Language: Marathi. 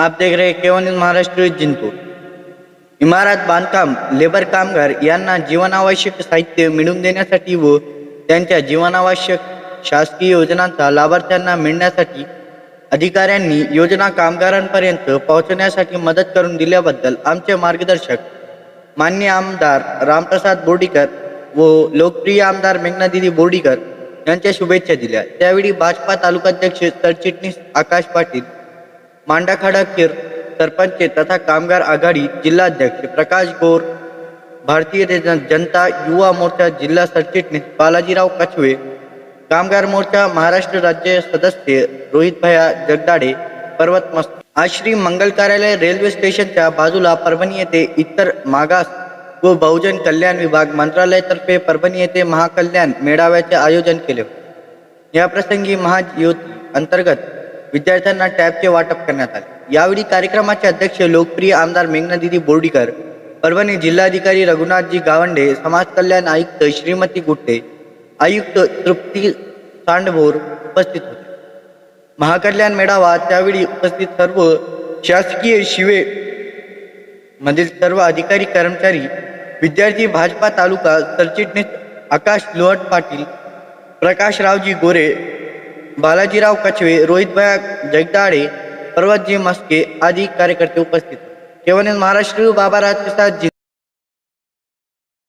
आप देख रहे केवन महाराष्ट्र जिंतूर। इमारत बांधकाम लेबर कामगार यांना जीवनावश्यक साहित्य मिळवून देण्यासाठी व त्यांच्या जीवनावश्यक शासकीय योजनांचा लाभार्थ्यांना मिळण्यासाठी अधिकाऱ्यांनी योजना कामगारांपर्यंत पोहोचण्यासाठी मदत करून दिल्याबद्दल आमचे मार्गदर्शक मान्य आमदार रामप्रसाद बोर्डीकर व लोकप्रिय आमदार मेघनादिदी बोर्डीकर यांच्या शुभेच्छा दिल्या. त्यावेळी भाजपा तालुकाध्यक्ष सरचिटणीस आकाश पाटील मांडाखाडा खेर सरपंच तथा कामगार आघाडी जिल्हाध्यक्ष प्रकाश गोर भारतीय जनता युवा मोर्चा जिल्हा सरचिटणीस बालाजीराव कछवे कामगार मोर्चा महाराष्ट्र राज्य सदस्य रोहित भया जगदाडे पर्वत मस्त आज श्री मंगल कार्यालय रेल्वे स्टेशनच्या बाजूला परभणी येथे इतर मागास व बहुजन कल्याण विभाग मंत्रालयातर्फे परभणी येथे महाकल्याण मेळाव्याचे आयोजन केले या प्रसंगी महाज्योती अंतर्गत विद्यार्थ्यांना टॅबचे वाटप करण्यात आले. यावेळी कार्यक्रमाचे अध्यक्ष लोकप्रिय आमदार मेघनादिदी बोर्डीकर परभणी जिल्हाधिकारी रघुनाथजी गावंडे समाज कल्याण आयुक्त श्रीमती गुट्टे आयुक्त तृप्ती सांडभोर उपस्थित होते. महाकल्याण मेळावा त्यावेळी उपस्थित सर्व शासकीय शिवे मधील सर्व अधिकारी कर्मचारी विद्यार्थी भाजपा तालुका सरचिटणीस आकाश लोहट पाटील प्रकाशरावजी गोरे बालाजीराव कछवे रोहितभाया जगदाडे पर्वतजी मस्के आदी कार्यकर्ते उपस्थित. महाराष्ट्र बाबा महाराष्ट्र बाबाराज